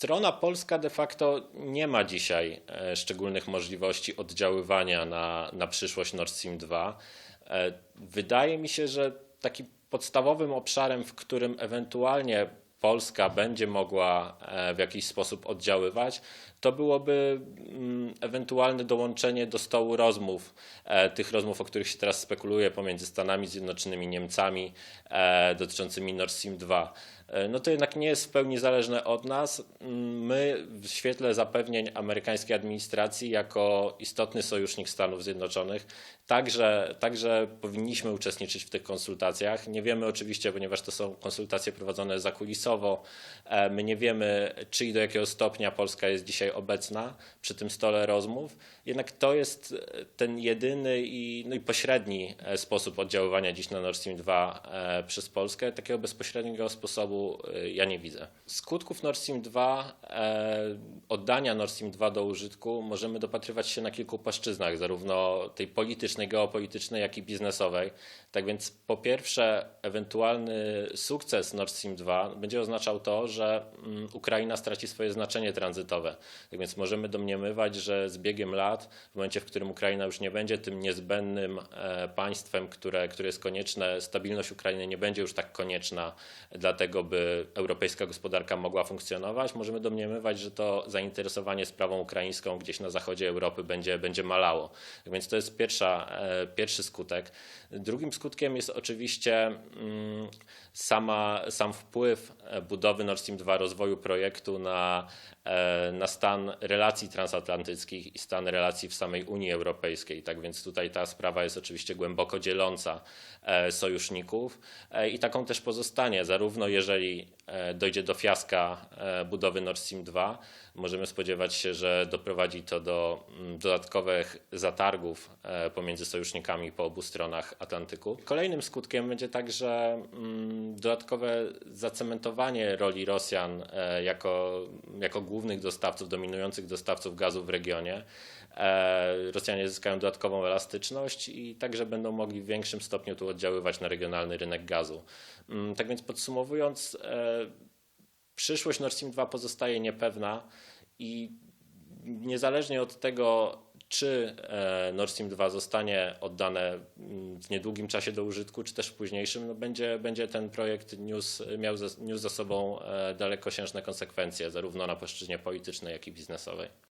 Strona polska de facto nie ma dzisiaj e, szczególnych możliwości oddziaływania na, na przyszłość Nord Stream 2. E, Wydaje mi się, że takim podstawowym obszarem, w którym ewentualnie Polska będzie mogła e, w jakiś sposób oddziaływać, to byłoby mm, ewentualne dołączenie do stołu rozmów, tych rozmów, o których się teraz spekuluje pomiędzy Stanami Zjednoczonymi, Niemcami dotyczącymi Nord Stream 2. E, No to jednak nie jest w pełni zależne od nas. Mm, My w świetle zapewnień amerykańskiej administracji jako istotny sojusznik Stanów Zjednoczonych także, także powinniśmy uczestniczyć w tych konsultacjach. Nie wiemy oczywiście, ponieważ to są konsultacje prowadzone zakulisowo, e, my nie wiemy czy i do jakiego stopnia Polska jest dzisiaj obecna przy tym stole rozmów. Jednak to jest e, ten jedyny i, no i pośredni sposób oddziaływania dziś na Nord Stream 2 e, przez Polskę. Takiego bezpośredniego sposobu e, ja nie widzę. Skutków Nord Stream 2, e, oddania Nord Stream 2 do użytku możemy dopatrywać się na kilku płaszczyznach, zarówno tej politycznej, geopolitycznej, jak i biznesowej. Tak więc po pierwsze ewentualny sukces Nord Stream 2 będzie oznaczał to, że mm, Ukraina straci swoje znaczenie tranzytowe. Tak więc możemy domniemywać, że z biegiem lat, w momencie, w którym Ukraina już nie będzie tym niezbędnym e, państwem, które, które jest konieczne, stabilność Ukrainy nie będzie już tak konieczna, dlatego by europejska gospodarka mogła funkcjonować. Możemy domniemywać, że to zainteresowanie sprawą ukraińską gdzieś na zachodzie Europy będzie, będzie malało. Więc to jest pierwsza, e, pierwszy skutek. Drugim skutkiem jest oczywiście mm, sama, sam wpływ e, budowy Nord Stream 2, rozwoju projektu na, e, na stan relacji transatlantyckich i stan relacji w samej Unii Europejskiej. Tak więc tutaj ta sprawa jest oczywiście głęboko dzieląca sojuszników i taką też pozostanie, zarówno jeżeli e, dojdzie do fiaska e, budowy Nord Stream 2, możemy spodziewać się, że doprowadzi to do mm, dodatkowych zatargów e, pomiędzy sojusznikami po obu stronach Atlantyku. Kolejnym skutkiem będzie także mm, dodatkowe zacementowanie roli Rosjan e, jako, jako głównych dostawców, dominujących dostawców gazu w regionie. E, Rosjanie zyskają dodatkową elastyczność i także będą mogli w większym stopniu tu oddziaływać na regionalny rynek gazu. Mm, Tak więc podsumowując, e, przyszłość Nord Stream 2 pozostaje niepewna i niezależnie od tego, czy e, Nord Stream 2 zostanie oddane mm, w niedługim czasie do użytku, czy też w późniejszym, no będzie, będzie ten projekt niósł, miał niósł za sobą e, dalekosiężne konsekwencje, zarówno na płaszczyźnie politycznej, jak i biznesowej.